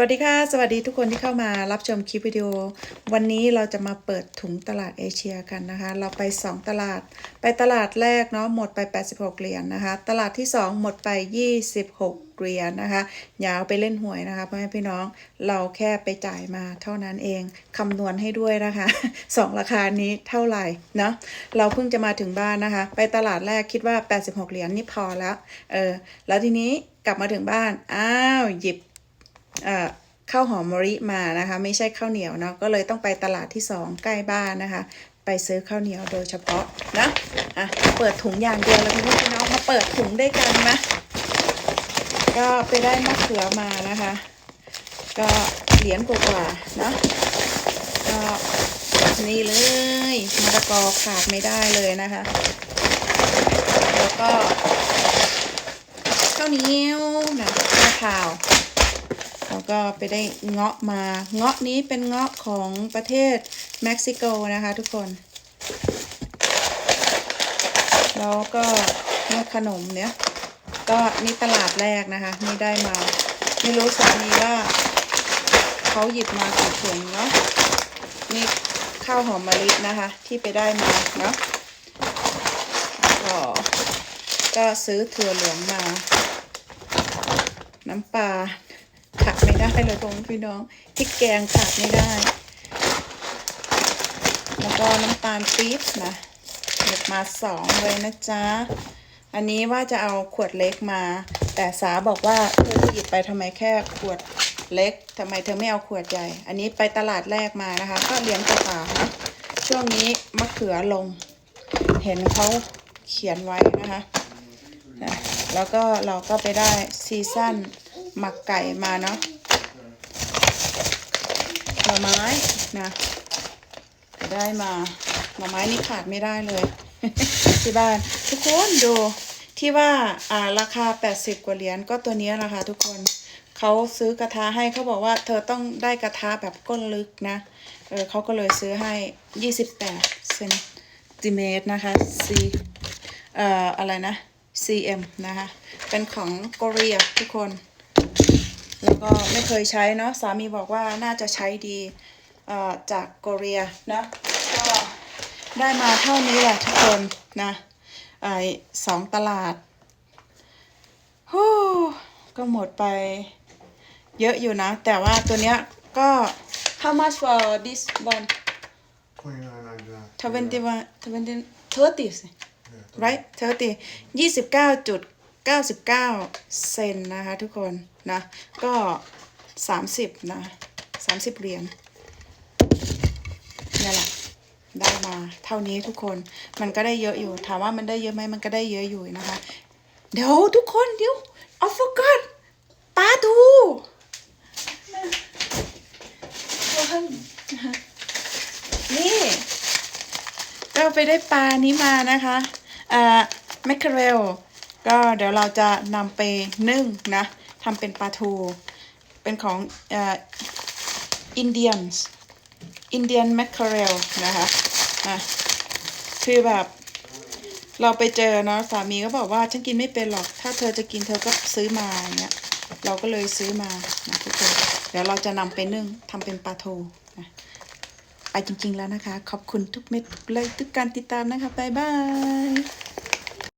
วัสดีค่ะ สวัสดีทุกคนที่เข้ามารับชมคลิปวิดีโอ วันนี้เราจะมาเปิดถุงตลาดเอเชียกันนะคะ เราไป 2 ตลาด ไปตลาดแรกเนาะหมดไป 86 เหรียญนนะคะ ตลาดที่ 2 หมดไป 26 เหรียญนนะคะ อย่าเอาไปเล่นหวยนะคะพ่อแม่พี่น้องเราแค่ไปจ่ายมาเท่านั้นเองคำนวณให้ด้วยนะคะสองราคานี้เท่าไหร่เนาะเราเพิ่งจะมาถึงบ้านนะคะ ไปตลาดแรกคิดว่า 86 เหรียญนี่พอแล้วเออแล้วทีนี้กลับมาถึงบ้านอ้าวหยิบ ข้าวหอมมะลิมานะคะ ไม่ใช่ข้าวเหนียวเนาะก็เลยต้องไปตลาดที่สองใกล้บ้านนะคะ ไปซื้อข้าวเหนียวโดยเฉพาะนะอะเปิดถุงอย่างเดียวแล้วพี่พี่น้องมาเปิดถุงด้วยกันนะก็ไปได้มะเขือมานะคะ ก็เหรียญกว่าๆเนาะก็นี่เลยมะละกอขาดไม่ได้เลยนะคะ แล้วก็ข้าวเหนียวนะข้าวขาว แล้วก็ไปได้เงาะมา เงาะนี้เป็นเงาะของประเทศเม็กซิโกนะคะทุกคน แล้วก็เนี่ยขนมเนี้ยก็นี่ตลาดแรกนะคะ นี่ได้มา ไม่รู้สามีว่าเขาหยิบมากี่ถุงเนาะ นี่ข้าวหอมมะลินะคะ ที่ไปได้มาเนาะก็ก็ซื้อถั่วเหลืองมา น้ำปลา ได้เลยพ่อแม่พี่น้องพริกแกงขาดไม่ได้ แล้วก็น้ำตาลปี๊บนะหยิบมาสองเลยนะจ๊ะ อันนี้ว่าจะเอาขวดเล็กมา แต่สาบอกว่าเธอหยิบไปทำไมแค่ขวดเล็กทำไมเธอไม่เอาขวดใหญ่ อันนี้ไปตลาดแรกมานะคะ ก็เหรียญกว่าๆนะช่วงนี้มะเขือลง เห็นเขาเขียนไว้นะคะนะแล้วก็เราก็ไปได้ซีซั่นหมักไก่มาเนาะ หน่อไม้นะไปได้มาหน่อไม้นี่ขาดไม่ได้เลย ที่บ้าน ทุกคนดูที่ว่าอ่าราคา 80 กว่าเหรียญก็ตัวนี้นะคะทุกคนเขาซื้อกระทะให้เขาบอกว่า เธอต้องได้กระทะแบบก้นลึกนะเออเขาก็เลยซื้อให้ 28เซนติเมตรนะคะ C เอ่ออะไรนะ CM นะคะ เป็นของเกาหลีทุกคน แล้วก็ไม่เคยใช้เนาะสามีบอกว่าน่าจะใช้ดีเอ่อจากเกาหลีนะก็ได้มาเท่านี้แหละทุกคนนะไอสองตลาดฮู้ก็หมดไปเยอะอยู่นะ แต่ว่าตัวเนี้ยก็ how much for this one 29 like that. 21 20 30 right 30ยี่สิบเก้าจุด เก้าสิบเก้าเซนนะคะทุกคนนะ ก็สามสิบนะสามสิบเหรียญนี่แหละได้มาเท่านี้ทุกคนมันก็ได้เยอะอยู่ ถามว่ามันได้เยอะไหมมันก็ได้เยอะอยู่นะคะ เดี๋ยวทุกคนเดี๋ยวเอาโฟกัสปลาทูนี่ก็ไปได้ปลานี้มานะคะอ่าแมคเคเรล ก็เดี๋ยวเราจะนำไปนึ่งนะทำเป็นปลาทู เป็นของอ่าอินเดียนอินเดียนแมคเคเรลนะคะอะคือแบบเราไปเจอเนาะสามีก็บอกว่าฉันกินไม่เป็นหรอก ถ้าเธอจะกินเธอก็ซื้อมาอย่างเงี้ยเราก็เลยซื้อมานะทุกคนเดี๋ยวเราจะนำไปนึ่งทำเป็นปลาทูนะไปจริงๆแล้วนะคะ ขอบคุณทุกเม็ดทุกเลยทุกการติดตามนะคะบ๊ายบาย